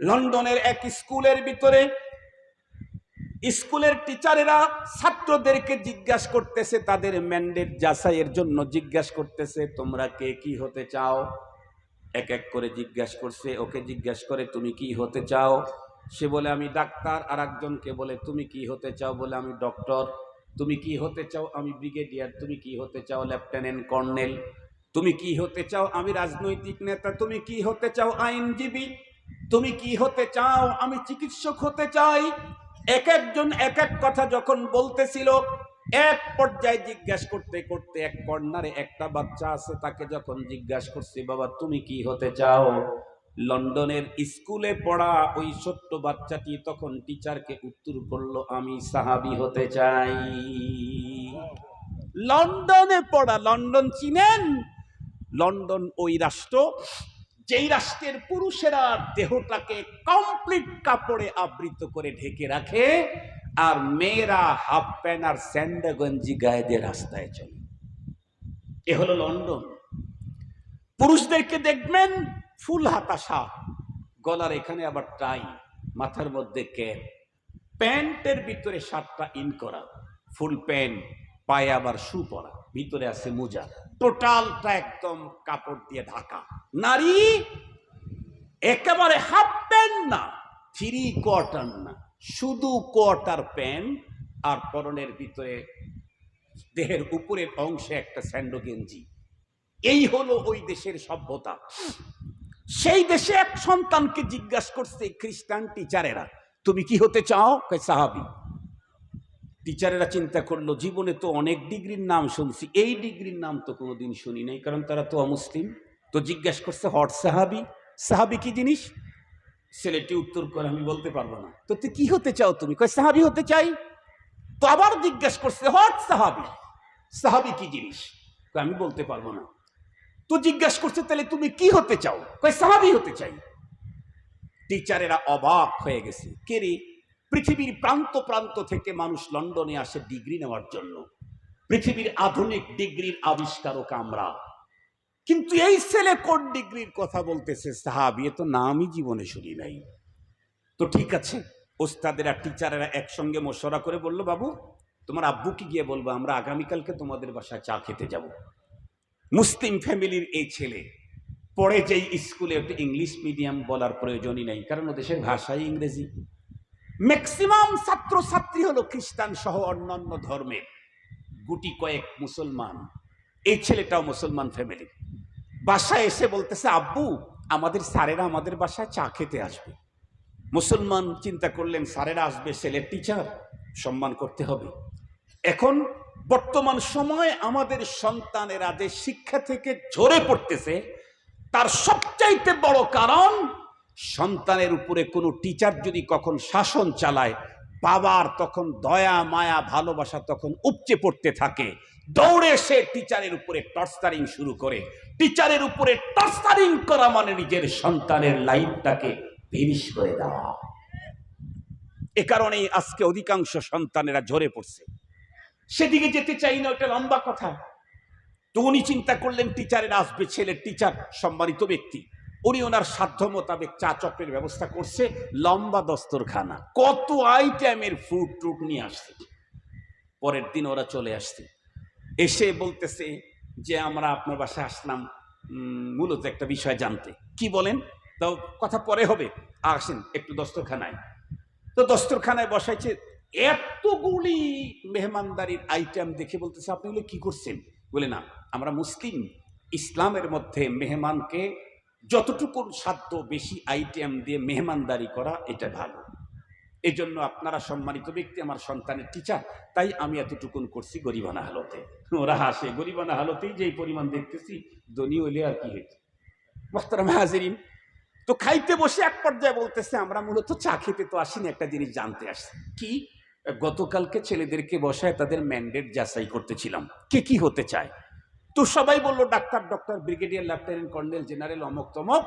লন্ডনের এক স্কুলের ভিতরে স্কুলের টিচারেরা ছাত্রদেরকে জিজ্ঞাসা করতেছে, তাদের ম্যান্ডেট যাচাইয়ের জন্য জিজ্ঞাসা করতেছে, তোমরা কে কি হতে চাও? এক এক করে জিজ্ঞাসা করছে, ওকে জিজ্ঞাসা করে তুমি কি হতে চাও? সে বলে, আমি ডাক্তার। আর একজনকে বলে, তুমি কি হতে চাও? বলে, আমি ডক্টর। তুমি কি হতে চাও? আমি ব্রিগেডিয়ার। তুমি কি হতে চাও? Lieutenant colonel. তুমি কি হতে চাও? আমি রাজনৈতিক নেতা। তুমি কি হতে চাও? আইনজীবী। তুমি কি হতে চাও? আমি চিকিৎসক হতে চাই। এক একজন এক এক কথা যখন বলতেছিল, এক পর্যায়ে জিজ্ঞাসা করতে করতে এক কর্নারে একটা বাচ্চা আছে, তাকে যখন জিজ্ঞাসা করছি, বাবা, তুমি কি হতে চাও? লন্ডনের স্কুলে পড়া ওই ছোট্ট বাচ্চাটি তখন টিচারকে উত্তর করল, আমি সাহাবি হতে চাই। লন্ডনে পড়া, লন্ডন চিনেন? লন্ডন ওই রাষ্ট্র। যেই রাষ্ট্রের পুরুষেরা দেহটাকে কমপ্লিট কাপড়ে আবৃত করে ঢেকে রাখে, আর মেয়েরা হাফ প্যান্ট আর স্যান্ডা গঞ্জি গায়ে দিয়ে রাস্তায় চলে। এ হলো লন্ডন। পুরুষদেরকে দেখবেন ফুল হাতা গলার এখানে আবার টাই, মাথার মধ্যে ক্যাপ। প্যান্টের ভিতরে শার্টটা ইন করা, ফুল প্যান্ট, পায়ে আবার শু পরা, ভিতরে আছে মোজা। টোটালটা একদম কাপড় দিয়ে ঢাকা। নারী একেবারে হাফ প্যান্ট না, থ্রি কোয়ার্টার না। শুধু কোয়ার্টার প্যান্ট আর পরনের ভিতরে দেহের উপরের অংশে একটা স্যান্ডো গেঞ্জি। এই হলো ওই দেশের সভ্যতা। সেই দেশে এক সন্তানকে জিজ্ঞাসা করছে, খ্রিস্টান টিচারেরা, তুমি কি হতে চাও? সাহাবি। টিচারেরা চিন্তা করল, জীবনে তো অনেক ডিগ্রির নাম শুনছি, এই ডিগ্রির নাম তো কোনোদিন শুনি নাই, কারণ তারা তো অমুসলিম। তো জিজ্ঞাসা করছে, হট সাহাবি সাহাবি কি জিনিস? ছেলেটি উত্তর করে, আমি বলতে পারব না। তো তুই কি হতে চাও তুমি? কয়, সাহাবি হতে চাই। তো আবার জিজ্ঞাসা করছে, হট সাহাবি সাহাবি কি জিনিস? আমি বলতে পারব না। তো জিজ্ঞাসা করছে, তাহলে তুমি কি হতে চাও? কয়, সাহাবি হতে চাই। টিচারেরা অবাক হয়ে গেছে, কে রে? পৃথিবীর প্রান্ত প্রান্ত থেকে মানুষ লন্ডনে আসে ডিগ্রি নেওয়ার জন্য। পৃথিবীর আধুনিক ডিগ্রির আবিষ্কারক আমরা। কিন্তু এই ছেলে কোন ডিগ্রির কথা বলতেছে? সাহাবি, এ তো নামই জীবনে শুনি নাই। তো ঠিক আছে, ওস্তাদেরা, টিচারেরা একসঙ্গে মশরা করে বলল, বাবু, তোমার আব্বুকে গিয়ে বলব, আমরা আগামীকালকে তোমাদের বাসায় চা খেতে যাব। মুসলিম ফ্যামিলির এই ছেলে পড়ে যেই স্কুলে একটু ইংলিশ মিডিয়াম বলার প্রয়োজনই নেই, কারণ ও দেশের ভাষাই ইংরেজি। ম্যাক্সিমাম ছাত্রছাত্রী হলো খ্রিস্টান সহ অন্যান্য ধর্মের গুটি কয়েক মুসলমান। এই ছেলেটাও মুসলমান ফ্যামিলি বাসায় এসে বলতেছে, আব্বু, আমাদের স্যারেরা আমাদের বাসায় চা খেতে আসবে। মুসলমান চিন্তা করলেন, স্যারেরা আসবে, ছেলের টিচার সম্মান করতে হবে। এখন বর্তমান সময়ে আমাদের সন্তানেরা যে শিক্ষা থেকে ঝরে পড়তেছে, তার সবচাইতে বড় কারণ সন্তানের উপরে কোনো টিচার যদি কখন শাসন চালায়, বাবার তখন দয়া, মায়া, ভালোবাসা তখন উপচে পড়তে থাকে। দৌড়ে সে টিচারের উপরে টর্চারিং শুরু করে। টিচারের উপরে টর্চারিং করা মানে নিজের সন্তানের লাইফটাকে ফিনিশ করে দেওয়া। এ কারণেই আজকে অধিকাংশ সন্তানেরা ঝরে পড়ছে। সেদিকে যেতে চাই না, ওটা লম্বা কথা। তো উনি চিন্তা করলেন টিচারের আসবে, ছেলের টিচার সম্মানিত ব্যক্তি। উনি ওনার সাধ্য মোতাবেক চা চক্রের ব্যবস্থা করছে, লম্বা দস্তরখানা। কত আইটেমের ফুড টুড নিয়ে আসছে। পরের দিন ওরা চলে আসছে। এসে বলতেছে যে, আমরা আপনার বাসায় আসলাম মূলত একটা বিষয় জানতে। কি বলেন? তো কথা পরে হবে। আসেন একটু দস্তরখানায়। তো দস্তরখানায় বসাইছে, এতগুলি মেহমানদারির আইটেম দেখে বলতেছে, আপনি এগুলো কি করছেন? বলে, না, আমরা মুসলিম। ইসলামের মধ্যে মেহমানকে যতটুকু সাধ্য বেশি আইটেম দিয়ে মেহমানদারি করা, এটা ভালো। এই জন্য আপনারা সম্মানিত ব্যক্তি, আমার সন্তানের টিচার তাই আমি এতটুকুন করছি গরিবানা হালতে। ওরা হাসে, গরিবানা হালতেই যেই পরিমাণ দেখতেছি, ধনী হইলে আর কি হইতো? মোহতারাম হাজিরিন, তো খাইতে বসে এক পর্যায়ে বলতেছে, আমরা মূলত চা খেতে তো আসিনি, একটা জিনিস জানতে আসছি। কি? গতকালকে ছেলেদেরকে বসায় তাদের ম্যান্ডেট যাচাই করতেছিলাম। কে কি হতে চায়? তো সবাই বলল, doctor, doctor, brigadier, lieutenant, colonel, general, অমক তমক।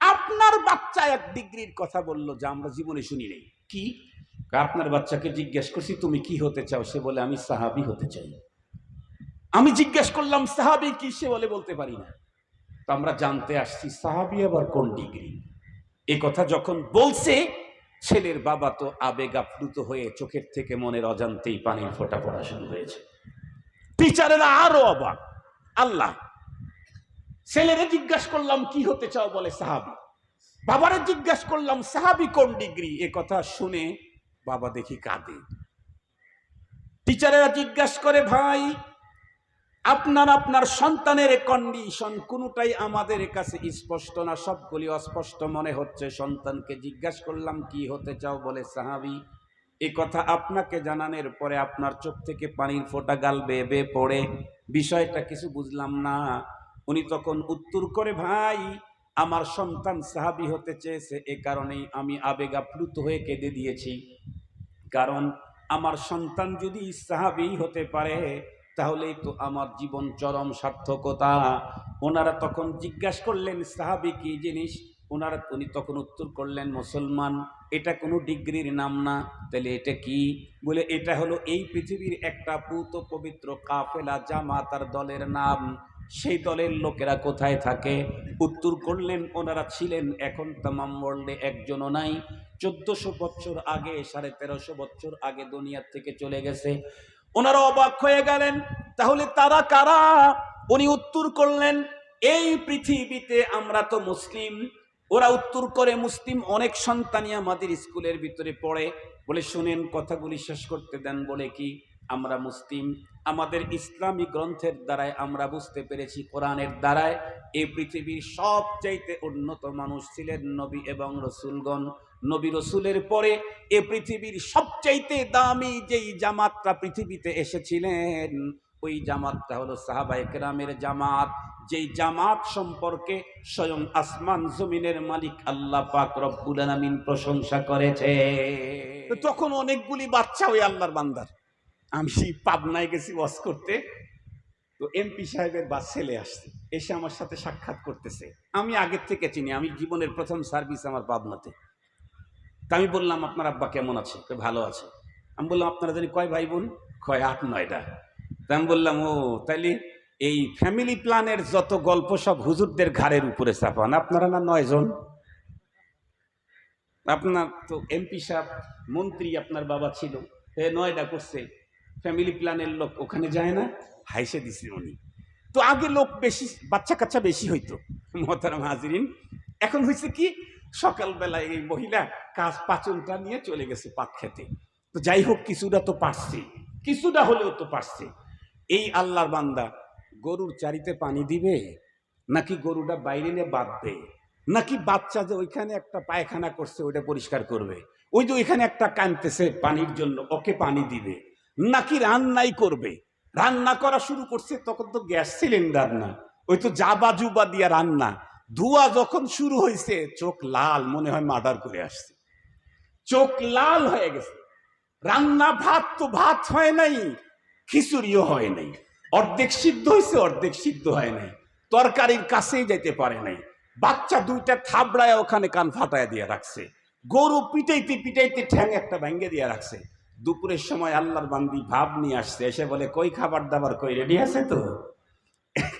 আপনার বাচ্চা এক ডিগ্রির কথা বলল যা আমরা জীবনে শুনি নেই। কি? আপনার বাচ্চাকে জিজ্ঞেস করছি, তুমি কি হতে চাও? সে বলে, আমি সাহাবি হতে চাই। আমি জিজ্ঞেস করলাম, সাহাবি কি? সে বলে, বলতে পারি না। তো আমরা জানতে আসছি, সাহাবি আবার কোন ডিগ্রি? এ কথা যখন বলছে, ছেলের বাবা তো আবেগ আপ্লুত হয়ে চোখের থেকে মনের অজান্তেই পানির ফোঁটা পড়া শুরু হয়েছে। টিচারেরা আরও অবাক। আল্লাহ। ছেলেরে জিজ্ঞাসা করলাম, কি হতে চাও? বলে, সাহাবি। বাবারে জিজ্ঞাসা করলাম, সাহাবি কোন ডিগ্রি? এ কথা শুনে বাবা দেখি কাঁদে। টিচারেরা জিজ্ঞাসা করে, ভাই, আপনার আপনার সন্তানের কন্ডিশন কোনোটাই আমাদের কাছে স্পষ্ট না, সবগুলি অস্পষ্ট মনে হচ্ছে। সন্তানকে জিজ্ঞাসা করলাম, কি হতে চাও? বলে, সাহাবি, এ কথা আপনাকে জানানোর পরে আপনার চোখ থেকে পানির ফোঁটা গাল বেয়ে বেয়ে পড়ে। বিষয়টা কিছু বুঝলাম না। উনি তখন উত্তর করে, ভাই, আমার সন্তান সাহাবি হতে চেয়েছে, এ কারণেই আমি আবেগ আপ্লুত হয়ে কেঁদে দিয়েছি। কারণ আমার সন্তান যদি সাহাবি হতে পারে, তাহলেই তো আমার জীবন চরম সার্থকতা। ওনারা তখন জিজ্ঞাসা করলেন, সাহাবি, কি জিনিস? ওনারা উনি তখন উত্তর করলেন, মুসলমান, এটা কোনো ডিগ্রির নাম না। তাহলে এটা কি? বলে, এটা হলো এই পৃথিবীর একটা পুত পবিত্র কাফেলা জামাতার দলের নাম। সেই দলের লোকেরা কোথায় থাকে? উত্তর করলেন, ওনারা ছিলেন এখন তামাম ওয়ার্ল্ডে একজনও নাই। চোদ্দশো বছর আগে, সাড়ে তেরোশো বছর আগে দুনিয়ার থেকে চলে গেছে। ওনারা অবাক হয়ে গেলেন। তাহলে তারা কারা? উনি উত্তর করলেন, এই পৃথিবীতে আমরা তো মুসলিম। ওরা উত্তর করে, মুসলিম অনেক সন্তানই আমাদের স্কুলের ভিতরে পড়ে। বলে, শুনেন, কথাগুলি শেষ করতে দেন। বলে কি, আমরা মুসলিম। আমাদের ইসলামী গ্রন্থের দ্বারায় আমরা বুঝতে পেরেছি, কোরআনের দ্বারায় এই পৃথিবীর সবচাইতে উন্নত মানুষ ছিলেন নবী এবং রসুলগণ। নবী রসুলের পরে এ পৃথিবীর সবচাইতে দামি যেই জামাতটা পৃথিবীতে এসেছিলেন ওই জামাতটা হলো সাহাবাই কেরামের জামাত। যেই জামাত সম্পর্কে স্বয়ং আসমান জমিনের মালিক আল্লাহ পাক রব্বুল আলামিন প্রশংসা করেছে। তখন অনেকগুলি বাচ্চা ওই আল্লাহর বান্দার। আমি পাবনায় গেছি ওয়াজ করতে, তো এমপি সাহেবের বা ছেলে আসছে, এসে আমার সাথে সাক্ষাৎ করতেছে। আমি আগের থেকে চিনি, আমি জীবনের প্রথম সার্ভিস আমার পাবনাতে। তা আমি বললাম, আপনার আব্বা কেমন আছে? ভালো আছে। আমি বললাম, আপনারা জানি কয় ভাই বোন? কয় আট, নয়টা। তা আমি বললাম, ও, তাইলে এই ফ্যামিলি প্ল্যানের যত গল্প সব হুজুরদের ঘাড়ের উপরে চাপান আপনারা না নয়জন আপনার তো এমপি সাহেব, মন্ত্রী আপনার বাবা ছিল। হে নয়ডা করছে। ফ্যামিলি প্ল্যানের লোক ওখানে যায় না। হাইসে দিছে উনি। তো আগে লোক বেশি বাচ্চা কাচ্চা বেশি হইতো। মহতারাম হাজিরিন। এখন হয়েছে কি সকালবেলায় এই মহিলা কাজ পাচনটা নিয়ে চলে গেছে পাক খেতে। তো যাই হোক, কিছুটা তো পারছে। কিছুটা হলেও তো পারছে। এই আল্লাহর বান্দা গরুর চারিতে পানি দিবে, নাকি গরুটা বাইরে নিয়ে বাঁধবে, নাকি বাচ্চা যে ওইখানে একটা পায়খানা করছে ওইটা পরিষ্কার করবে, ওই যে ওইখানে একটা কানতেছে পানির জন্য, ওকে পানি দিবে, নাকি রান্নাই করবে, রান্না করা শুরু করছে, তখন তো গ্যাস সিলিন্ডার না, ওই তো জাবা জুবা দিয়া রান্না, ধোয়া যখন শুরু হয়েছে চোখ লাল, মনে হয় মার্ডার করে আসছে, চোখ লাল হয়ে গেছে, রান্না ভাত তো ভাত হয় নাই খিচুড়িও হয় নাই। অর্ধেক সিদ্ধ হয়েছে অর্ধেক সিদ্ধ হয় নাই। তরকারির কাছেই যেতে পারে নাই। বাচ্চা দুইটা থাবড়ায় ওখানে কান ফাটায় দিয়ে রাখছে। গরু পিটাইতে পিটাইতে ঠ্যাং একটা ভেঙে দিয়ে রাখছে। দুপুরের সময় আল্লাহর বান্দি ভাব নিয়ে আসছে, এসে বলে, কই খাবার দাবার, কই রেডি আছে তো?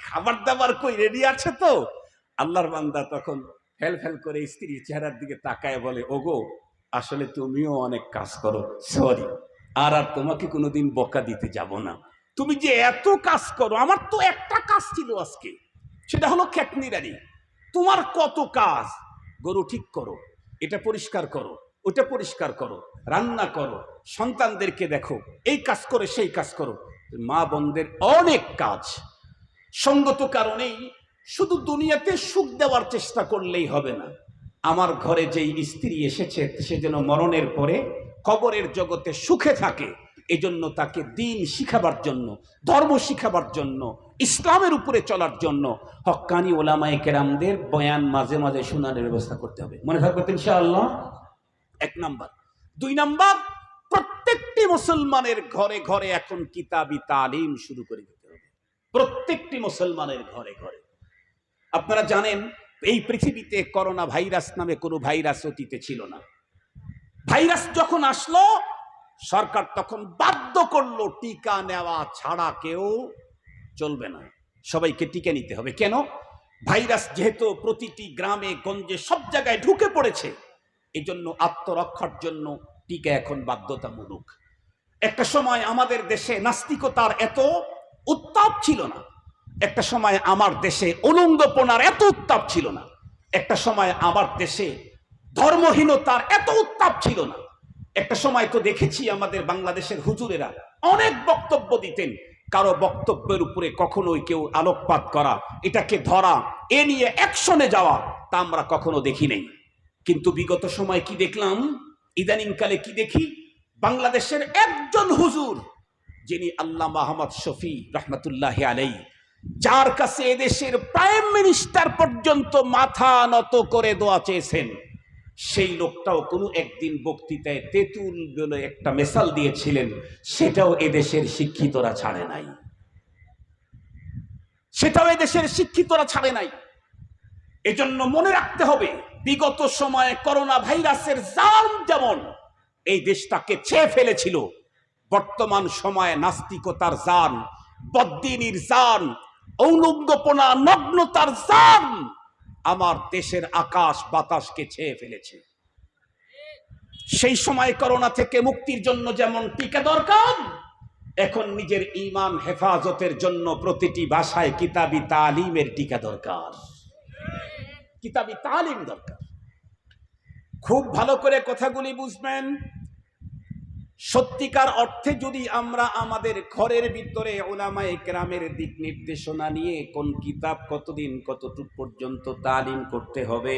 খাবার দাবার কই, রেডি আছে তো? আল্লাহর বান্দা তখন ফেল ফেল করে স্ত্রীর চেহারার দিকে তাকায় বলে, ওগো, আসলে তুমিও অনেক কাজ করো, সরি। আর আর তোমাকে কোনোদিন বকা দিতে যাব না। তুমি যে এত কাজ করো, আমার তো একটা কাজ ছিল আজকে, সেটা হলো খেতনিরানি তোমার কত কাজ? গরু ঠিক করো, এটা পরিষ্কার করো, ওটা পরিষ্কার করো, রান্না করো, সন্তানদেরকে দেখো, এই কাজ করে, সেই কাজ করো। মা বোনদের অনেক কাজ। সঙ্গত কারণেই শুধু দুনিয়াতে সুখ দেওয়ার চেষ্টা করলেই হবে না। আমার ঘরে যেই স্ত্রী এসেছে, সে যেন মরণের পরে কবরের জগতে সুখে থাকে, এজন্য তাকে দিন শিখাবার জন্য, ধর্ম শিখাবার জন্য, ইসলামের উপরে চলার জন্য হক্কানি ওলামায়ে কেরামদের বয়ান মাঝে মাঝে শোনার ব্যবস্থা করতে হবে। মনে থাকবে ইনশাআল্লাহ? এক নাম্বার। দুই নাম্বার, প্রত্যেকটি মুসলমানের ঘরে ঘরে এখন কিতাবি তালিম শুরু করে দিতে হবে। প্রত্যেকটি মুসলমানের ঘরে ঘরে। আপনারা জানেন এই পৃথিবীতে করোনা ভাইরাস নামে কোনো ভাইরাস অতীতে ছিল না। ভাইরাস যখন আসলো, সরকার তখন বাধ্য করল, টিকা নেওয়া ছাড়া কেউ চলবে না। সবাইকে টিকা নিতে হবে। কেন? ভাইরাস যেহেতু প্রতিটি গ্রামে, গঞ্জে, সব জায়গায় ঢুকে পড়েছে এই জন্য আত্মরক্ষার জন্য টিকা এখন বাধ্যতামূলক। একটা সময় আমাদের দেশে নাস্তিকতার এত উত্তাপ ছিল না। একটা সময় আমার দেশে অনুঙ্গপনার এত উত্তাপ ছিল না। একটা সময় আমার দেশে ধর্মহীনতার এত উত্তাপ ছিল না। একটা সময় তো দেখেছি আমাদের বাংলাদেশের হুজুরেরা অনেক বক্তব্য দিতেন, কারও বক্তব্যের উপরে কখনোই কেউ আলোকপাত করা, এটাকে ধরা, এ নিয়ে অ্যাকশনে যাওয়া তা আমরা কখনো দেখি নাই। কিন্তু বিগত সময় কি দেখলাম? ইদানিংকালে কি দেখি? বাংলাদেশের একজন হুজুর যিনি আল্লাহ মাহমদ শফি রহমতুল্লাহ আলাই যার কাছে এদেশের প্রাইম মিনিস্টার পর্যন্ত মাথা নত করে দোয়া চেয়েছেন, সেই লোকটাও কোনো একদিন বক্তৃতায় তেঁতুল বলে একটা মেসাল দিয়েছিলেন, সেটাও এদেশের শিক্ষিতরা ছাড়ে নাই। সেটাও এদেশের শিক্ষিতরা ছাড়ে নাই। এজন্য মনে রাখতে হবে, বিগত সময়ে করোনা ভাইরাসের জাম যেমন এই দেশটাকে ছেয়ে ফেলেছিল, বর্তমান সময়ে নাস্তিকতার জান বদ্দিনীর জান ঔলঙ্গপনা নগ্নতার জান আমার দেশের আকাশ বাতাসকে ছেয়ে ফেলেছে। সেই সময় করোনা থেকে মুক্তির জন্য যেমন টিকা দরকার, এখন নিজের ইমান হেফাজতের জন্য প্রতিটি ভাষায় কিতাবি তালিমের টিকা দরকার। কিতাবি তালিম দরকার। খুব ভালো করে কথাগুলি বুঝবেন। সত্যিকার অর্থে যদি আমরা আমাদের ঘরের ভিতরে ওলামায়ে গ্রামের দিক নির্দেশনা নিয়ে কোন কিতাব কতদিন, কতটুক পর্যন্ত তালিম করতে হবে,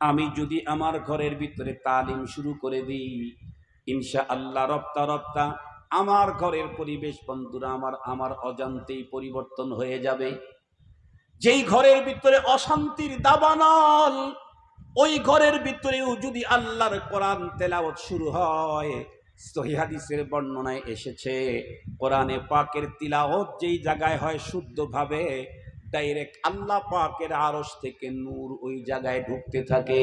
আমি যদি আমার ঘরের ভিতরে তালিম শুরু করে দিই ইনশা আল্লাহ রপ্তা রপ্তা আমার ঘরের পরিবেশ বন্ধুরা, আমার আমার অজান্তেই পরিবর্তন হয়ে যাবে। যেই ঘরের ভিতরে অশান্তির দাবানল, ওই ঘরের ভিতরেও যদি আল্লাহর কোরআন তেলাওয়াত শুরু হয় সহিহাদিসের বর্ণনায় এসেছে, কোরআনে পাকের তিলাওয়াত যেই জায়গায় হয় শুদ্ধভাবে ডাইরেক্ট আল্লাহ পাকের আরশ থেকে নূর ওই জায়গায় ঢুকতে থাকে।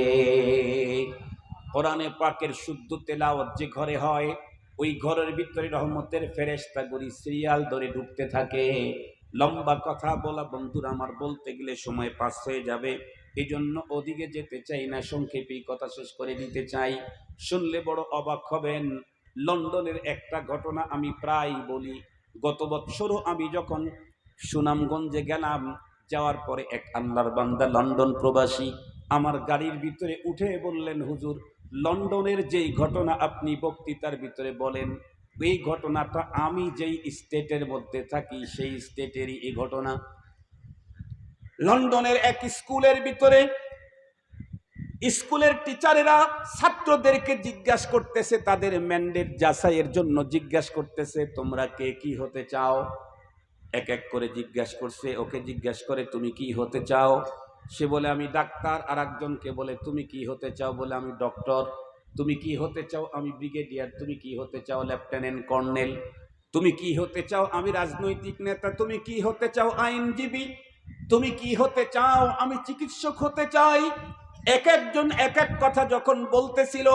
কোরআনে পাকের শুদ্ধ তেলাওয়াত যে ঘরে হয়, ওই ঘরের ভিতরে রহমতের ফেরেশতাগুলি সিরিয়াল ধরে ঢুকতে থাকে। লম্বা কথা বলা, বন্ধুরা, আমার বলতে গেলে সময় পাস হয়ে যাবে। এই জন্য ওদিকে যেতে চাই না, সংক্ষেপেই কথা শেষ করে দিতে চাই। শুনলে বড় অবাক হবেন। লন্ডনের একটা ঘটনা আমি প্রায় বলি। গত বৎসরও আমি যখন সুনামগঞ্জে গেলাম, যাওয়ার পরে এক আল্লাহর বান্দা লন্ডন প্রবাসী আমার গাড়ির ভিতরে উঠে বললেন, হুজুর, লন্ডনের যেই ঘটনা আপনি বক্তৃতার ভিতরে বলেন, এই ঘটনাটা আমি যেই স্টেটের মধ্যে থাকি, সেই স্টেটেরই এই ঘটনা। লন্ডনের এক স্কুলের ভিতরে স্কুলের টিচারেরা ছাত্রদেরকে জিজ্ঞাসা করতেছে, তাদের ম্যান্ডেট যাচাইয়ের জন্য জিজ্ঞাসা করতেছে, তোমরা কে কি হতে চাও? এক এক করে জিজ্ঞাসা করছে, ওকে জিজ্ঞাসা করে তুমি কি হতে চাও? সে বলে, আমি ডাক্তার। আর একজনকে বলে, তুমি কি হতে চাও? বলে, আমি ডক্টর। তুমি কি হতে চাও? আমি ব্রিগেডিয়ার। তুমি কি হতে চাও? Lieutenant colonel. তুমি কি হতে চাও? আমি রাজনৈতিক নেতা। তুমি কি হতে চাও? আইনজীবী। তুমি কি হতে চাও? আমি চিকিৎসক হতে চাই। এক একজন এক এক কথা যখন বলতেছিল,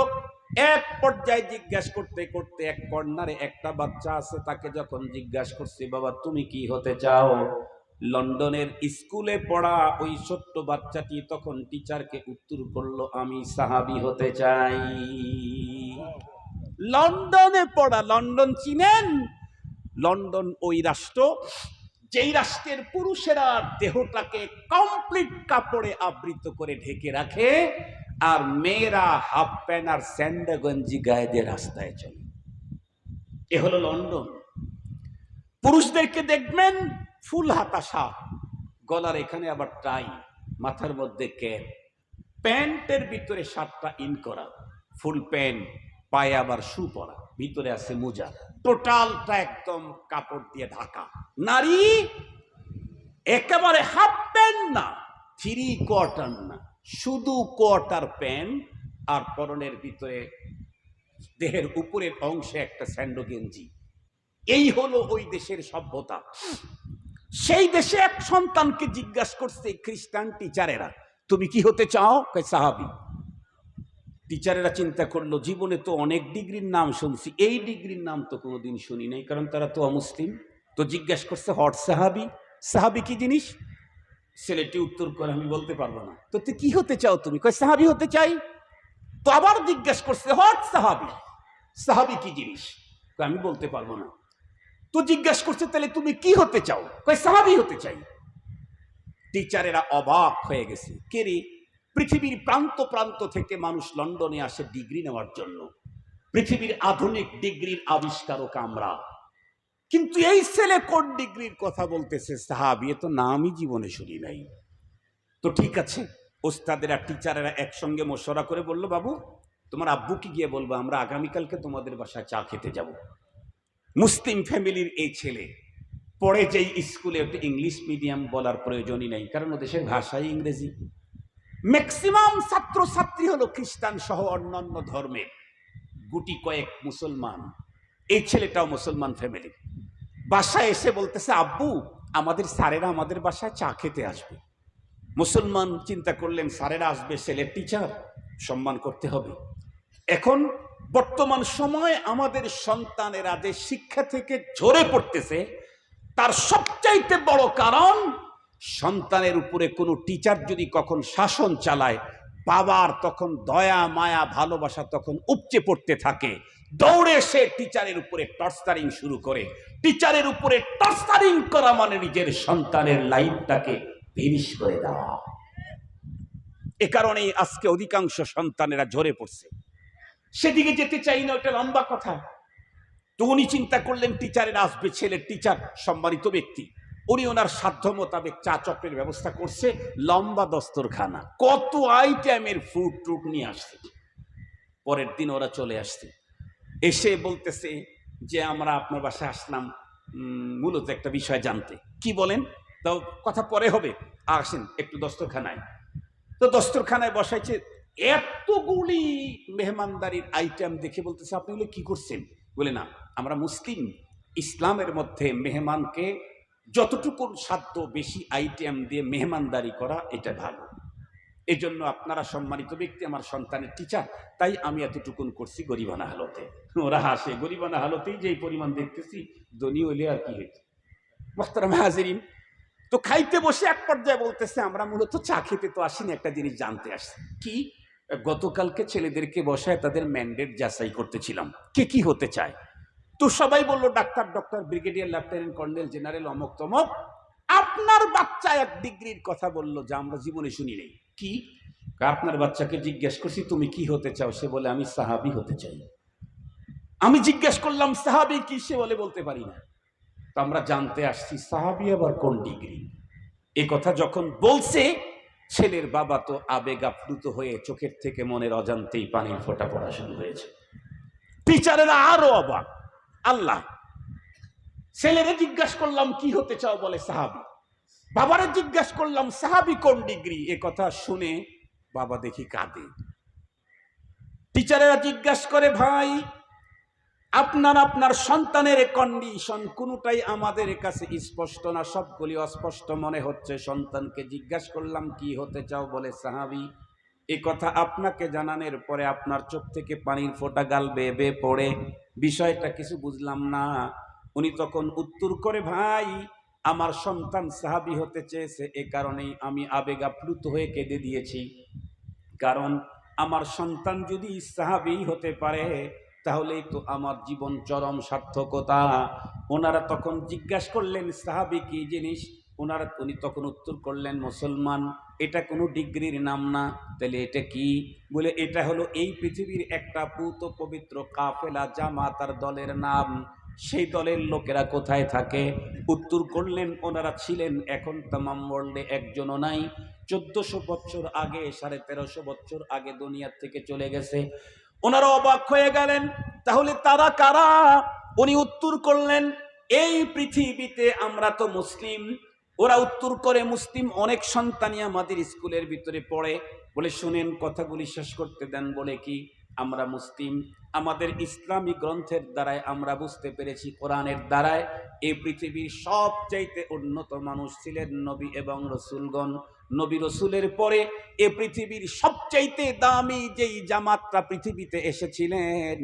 এক পর্যায়ে জিজ্ঞাসা করতে করতে এক কর্নারে একটা বাচ্চা আছে, তাকে যখন জিজ্ঞাসা করছি, বাবা, তুমি কি হতে চাও? লন্ডনের স্কুলে পড়া ওই ছোট্ট বাচ্চাটি তখন টিচারকে উত্তর করল, আমি সাহাবি হতে চাই। লন্ডনে পড়া, লন্ডন চিনেন? লন্ডন ওই রাষ্ট্র। যেই রাষ্ট্রের পুরুষেরা দেহটাকে কমপ্লিট কাপড়ে আবৃত করে ঢেকে রাখে, আর মেয়েরা হাফ প্যান্ট আর স্যান্ডা গঞ্জি গায়ে দিয়ে রাস্তায় চলে। এ হলো লন্ডন। পুরুষদেরকে দেখবেন ফুল হাতা গলার এখানে আবার টাই, মাথার মধ্যে ক্যাপ। প্যান্টের ভিতরে শার্টটা ইন করা, ফুল প্যান্ট, পায়ে আবার শু পরা। ভিতরে আছে মোজা। টোটালটা একদম কাপড় দিয়ে ঢাকা। নারী, একেবারে হাফ প্যান্ট না, থ্রি কোয়ার্টার না। শুধু কোয়ার্টার প্যান্ট আর পরনের ভিতরে দেহের উপরের অংশে একটা স্যান্ডো গেঞ্জি। এই হলো ওই দেশের সভ্যতা। সেই দেশে এক সন্তানকে জিজ্ঞাসা করছে খ্রিস্টান টিচারেরা তুমি কি হতে চাও? সাহাবি। টিচারেরা চিন্তা করল, জীবনে তো অনেক ডিগ্রির নাম শুনছি। এই ডিগ্রির নাম তো কোনোদিন শুনি নাই, কারণ তারা তো অমুসলিম। তো জিজ্ঞাসা করছে, হট সাহাবি? সাহাবি কি জিনিস? ছেলেটি উত্তর করে, আমি বলতে পারব না। তো তুই কি হতে চাও তুমি? কয়, সাহাবি হতে চাই। তো আবার জিজ্ঞেস করছে, হট সাহাবি? সাহাবি কি জিনিস? আমি বলতে পারব না। তো জিজ্ঞাসা করছে, তাহলে তুমি কি হতে চাও? কয়, সাহাবি হতে চাই। টিচারেরা অবাক হয়ে গেছে, কে রে? পৃথিবীর প্রান্ত প্রান্ত থেকে মানুষ লন্ডনে আসে ডিগ্রি নেওয়ার জন্য। পৃথিবীর আধুনিক ডিগ্রির আবিষ্কারক আমরা। কিন্তু এই ছেলে কোন ডিগ্রির কথা বলতেছে? সাহাবি, এ তো নামই জীবনে শুনি নাই। তো ঠিক আছে, ওস্তাদেরা, টিচারেরা একসঙ্গে মশরা করে বলল, বাবু, তোমার আব্বুকে গিয়ে বলব, আমরা আগামীকালকে তোমাদের বাসায় চা খেতে যাব। মুসলিম ফ্যামিলির এই ছেলে পড়ে যেই স্কুলে ইংলিশ মিডিয়াম বলার প্রয়োজনই নেই, কারণ ও দেশের ভাষাই ইংরেজি। ম্যাক্সিমাম ছাত্রছাত্রী হলো খ্রিস্টান সহ অন্যান্য ধর্মের গুটি কয়েক মুসলমান। এই ছেলেটাও মুসলমান ফ্যামিলি বাসায় এসে বলতেছে, আব্বু, আমাদের স্যারেরা আমাদের বাসায় চা খেতে আসবে। মুসলমান চিন্তা করলেন, স্যারেরা আসবে, ছেলের টিচার সম্মান করতে হবে। এখন বর্তমান সময়ে আমাদের সন্তানেরা যে শিক্ষা থেকে ঝরে পড়তেছে, তার সবচাইতে বড় কারণ সন্তানের উপরে কোনো টিচার যদি কখন শাসন চালায়, বাবার তখন দয়া, মায়া, ভালোবাসা তখন উপচে পড়তে থাকে। দৌড়ে সে টিচারের উপরে টর্চারিং শুরু করে। টিচারের উপরে টর্চারিং করা মানে নিজের সন্তানের লাইফটাকে ফিনিশ করে দেওয়া। এ কারণেই আজকে অধিকাংশ সন্তানেরা ঝরে পড়ছে। সেদিকে যেতে চাই না, ওটা লম্বা কথা। তো উনি চিন্তা করলেন টিচারের আসবে ছেলের টিচার সম্মানিত ব্যক্তি। উনি ওনার সাধ্য মোতাবেক চা চক্রের ব্যবস্থা করছে, লম্বা দস্তরখানা। কত আইটেমের ফুড টুড নিয়ে আসছে। পরের দিন ওরা চলে আসছে। এসে বলতেছে যে, আমরা আপনার বাসায় আসলাম মূলত একটা বিষয় জানতে। কি বলেন? তাও কথা পরে হবে। আসেন একটু দস্তরখানায়। তো দস্তরখানায় বসাইছে, এতগুলি মেহমানদারির আইটেম দেখে বলতেছে, আপনি এগুলো কি করছেন? বলে, না, আমরা মুসলিম। ইসলামের মধ্যে মেহমানকে যতটুকু সাধ্য বেশি আইটেম দিয়ে মেহমানদারি করা, এটা ভালো। এই জন্য আপনারা সম্মানিত ব্যক্তি, আমার সন্তানের টিচার তাই আমি এতটুকুন করছি গরিবানা হালতে। ওরা হাসে, গরিবানা হালতেই যেই পরিমাণ দেখতেছি, ধনী হইলে আর কি হইতো? মোহতারাম হাজিরিন, তো খাইতে বসে এক পর্যায়ে বলতেছে, আমরা মূলত চা খেতে তো আসিনি, একটা জিনিস জানতে আসছি। কি? গতকালকে ছেলেদেরকে বসায় তাদের ম্যান্ডেট যাচাই করতেছিলাম। কে কি হতে চায়? তো সবাই বলল, doctor, doctor, brigadier, lieutenant, colonel, general, অমক তমক। আপনার বাচ্চা এক ডিগ্রির কথা বলল যা আমরা জীবনে শুনি নেই। কি? আপনার বাচ্চাকে জিজ্ঞেস করছি, তুমি কি হতে চাও? সে বলে, আমি সাহাবি হতে চাই। আমি জিজ্ঞেস করলাম, সাহাবি কি? সে বলে, বলতে পারি না। তো আমরা জানতে আসছি, সাহাবি আবার কোন ডিগ্রি? এ কথা যখন বলছে, ছেলের বাবা তো আবেগ আপ্লুত হয়ে চোখের থেকে মনের অজান্তেই পানির ফোঁটা পড়া শুরু হয়েছে। টিচারেরা আরও অবাক। আল্লাহ। ছেলেরে জিজ্ঞাসা করলাম, কি হতে চাও? বলে, সাহাবি। বাবারে জিজ্ঞাসা করলাম, সাহাবি কোন ডিগ্রি? এ কথা শুনে বাবা দেখি কাঁদে। টিচারেরা জিজ্ঞাসা করে, ভাই, আপনার আপনার সন্তানের কন্ডিশন কোনোটাই আমাদের কাছে স্পষ্ট না, সবগুলি অস্পষ্ট মনে হচ্ছে। সন্তানকে জিজ্ঞাসা করলাম, কি হতে চাও? বলে, সাহাবি, এ কথা আপনাকে জানানোর পরে আপনার চোখ থেকে পানির ফোঁটা গাল বেয়ে বেয়ে পড়ে। বিষয়টা কিছু বুঝলাম না। উনি তখন উত্তর করে, ভাই, আমার সন্তান সাহাবি হতে চেয়েছে, এ কারণেই আমি আবেগ আপ্লুত হয়ে কেঁদে দিয়েছি। কারণ আমার সন্তান যদি সাহাবি হতে পারে, তাহলেই তো আমার জীবন চরম সার্থকতা। ওনারা তখন জিজ্ঞাসা করলেন, সাহাবি, কি জিনিস? ওনারা উনি তখন উত্তর করলেন, মুসলমান, এটা কোনো ডিগ্রির নাম না। তাহলে এটা কি? বলে, এটা হলো এই পৃথিবীর একটা পুত পবিত্র কাফেলা জামাতার দলের নাম। সেই দলের লোকেরা কোথায় থাকে? উত্তর করলেন, ওনারা ছিলেন এখন তামাম ওয়ার্ল্ডে একজনও নাই। চোদ্দশো বছর আগে, সাড়ে তেরোশো বছর আগে দুনিয়ার থেকে চলে গেছে। ওনারা অবাক হয়ে গেলেন। তাহলে তারা কারা? উনি উত্তর করলেন, এই পৃথিবীতে আমরা তো মুসলিম। ওরা উত্তর করে, মুসলিম অনেক সন্তানই আমাদের স্কুলের ভিতরে পড়ে। বলে, শুনেন, কথাগুলি শেষ করতে দেন। বলে কি, আমরা মুসলিম। আমাদের ইসলামী গ্রন্থের দ্বারায় আমরা বুঝতে পেরেছি, কোরআনের দ্বারায় এই পৃথিবীর সবচাইতে উন্নত মানুষ ছিলেন নবী এবং রসুলগণ। নবী রসুলের পরে এ পৃথিবীর সবচাইতে দামি যেই জামাতটা পৃথিবীতে এসেছিলেন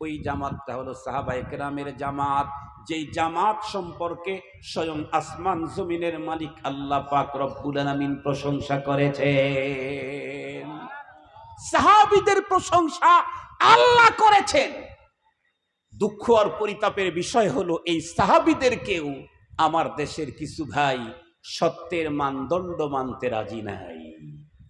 ওই জামাতটা হলো সাহাবা একরামের জামাত। যেই জামাত সম্পর্কে স্বয়ং আসমান জমিনের মালিক আল্লাহ পাক রব্বুল আলামিন প্রশংসা করেছেন। সাহাবিদের প্রশংসা আল্লাহ করেছেন। দুঃখ আর পরিতাপের বিষয় হলো এই সাহাবিদেরকেও আমার দেশের কিছু ভাই সত্যের মানদণ্ড মানতে রাজি নাই।